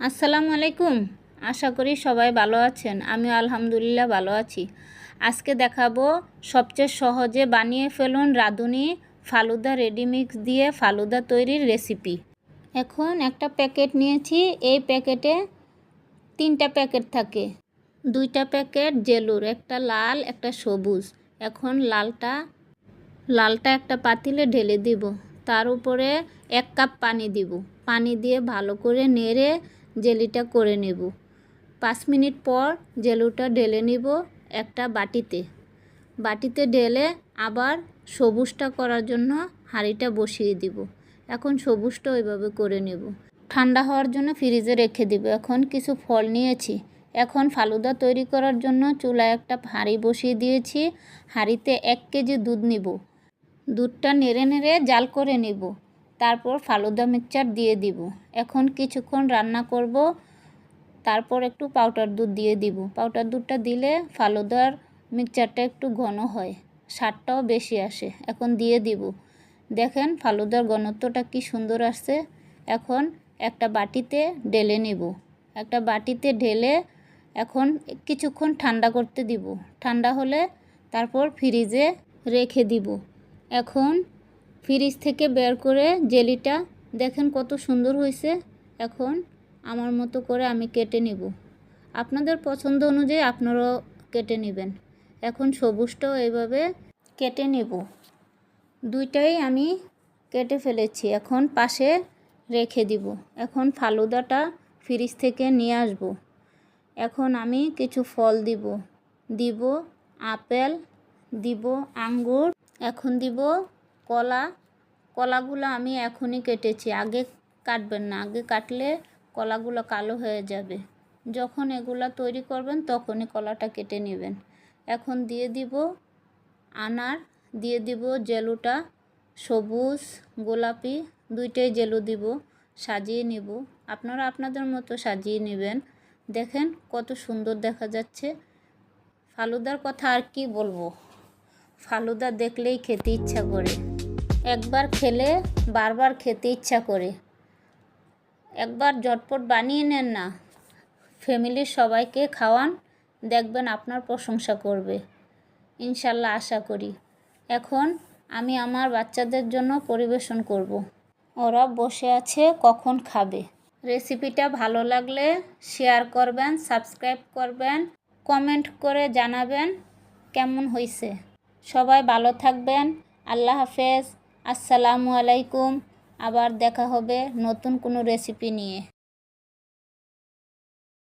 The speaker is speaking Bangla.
আসসালামু আলাইকুম। আশা করি সবাই ভালো আছেন। আমি আলহামদুলিল্লাহ ভালো আছি। আজকে দেখাবো সবচেয়ে সহজে বানিয়ে ফেলুন রাঁধুনি ফালুদা রেডিমিক্স দিয়ে ফালুদা তৈরির রেসিপি। এখন একটা প্যাকেট নিয়েছি। এই প্যাকেটে তিনটা প্যাকেট থাকে। দুইটা প্যাকেট জেলুর, একটা লাল, একটা সবুজ। এখন লালটা লালটা একটা পাতিলে ঢেলে দিব। তার উপরে এক কাপ পানি দিব। পানি দিয়ে ভালো করে নেড়ে জেলিটা করে নেব। পাঁচ মিনিট পর জেলুটা ঢেলে নিব একটা বাটিতে। বাটিতে ঢেলে আবার সবুজটা করার জন্য হাঁড়িটা বসিয়ে দিব। এখন সবুজটা ওইভাবে করে নেব। ঠান্ডা হওয়ার জন্য ফ্রিজে রেখে দিব। এখন কিছু ফল নিয়েছি। এখন ফালুদা তৈরি করার জন্য চুলায় একটা হাঁড়ি বসিয়ে দিয়েছি। হাঁড়িতে এক কেজি দুধ নিব। দুধটা নেড়ে নেড়ে জাল করে নেব। তারপর ফালুদা মিক্সচার দিয়ে দিব। এখন কিছুক্ষণ রান্না করব, তারপর একটু পাউডার দুধ দিয়ে দিব। পাউডার দুধটা দিলে ফালুদার মিক্সচারটা একটু ঘন হয়, স্বাদটাও বেশি আসে। এখন দিয়ে দিব। দেখেন ফালুদার ঘনত্বটা কি সুন্দর আসছে। এখন একটা বাটিতে ঢেলে নেব। একটা বাটিতে ঢেলে এখন কিছুক্ষণ ঠান্ডা করতে দিব। ঠান্ডা হলে তারপর ফ্রিজে রেখে দিব। এখন ফ্রিজ থেকে বের করে জেলিটা, দেখেন কত সুন্দর হয়েছে। এখন আমার মতো করে আমি কেটে নিব। আপনাদের পছন্দ অনুযায়ী আপনারাও কেটে নেবেন। এখন সবুজটাও এইভাবে কেটে নেব। দুইটাই আমি কেটে ফেলেছি। এখন পাশে রেখে দিব। এখন ফালুদাটা ফ্রিজ থেকে নিয়ে আসব। এখন আমি কিছু ফল দিব। দিব আপেল, দিব আঙ্গুর, এখন দিব কলা, কলাগুলো আমি এখনই কেটেছি। আগে কাটবেন না, আগে কাটলে কলাগুলো কালো হয়ে যাবে। যখন এগুলো তৈরি করবেন, তখনই কলাটা কেটে নেবেন। এখন দিয়ে দিব আনার, দিয়ে দিব জেলুটা, সবুজ, গোলাপি, দুইটাই জেলু দিব, সাজিয়ে নিব। আপনারা আপনাদের মতো সাজিয়ে নেবেন। দেখেন কত সুন্দর দেখা যাচ্ছে। ফালুদার কথা আর কি বলব? ফালুদা দেখলেই খেতে ইচ্ছা করে। একবার খেলে বারবার খেতে ইচ্ছা করে। একবার জটপট বানিয়ে নেন না। ফ্যামিলির সবাইকে খাওয়ান, দেখবেন আপনার প্রশংসা করবে। ইনশাল্লাহ আশা করি। এখন আমি আমার বাচ্চাদের জন্য পরিবেশন করব। ওরা বসে আছে কখন খাবে। রেসিপিটা ভালো লাগলে শেয়ার করবেন, সাবস্ক্রাইব করবেন, কমেন্ট করে জানাবেন কেমন হয়েছে সবাই ভালো থাকবেন। আল্লাহ হাফেজ। আসসালামু আলাইকুম। আবার দেখা হবে নতুন কোনো রেসিপি নিয়ে।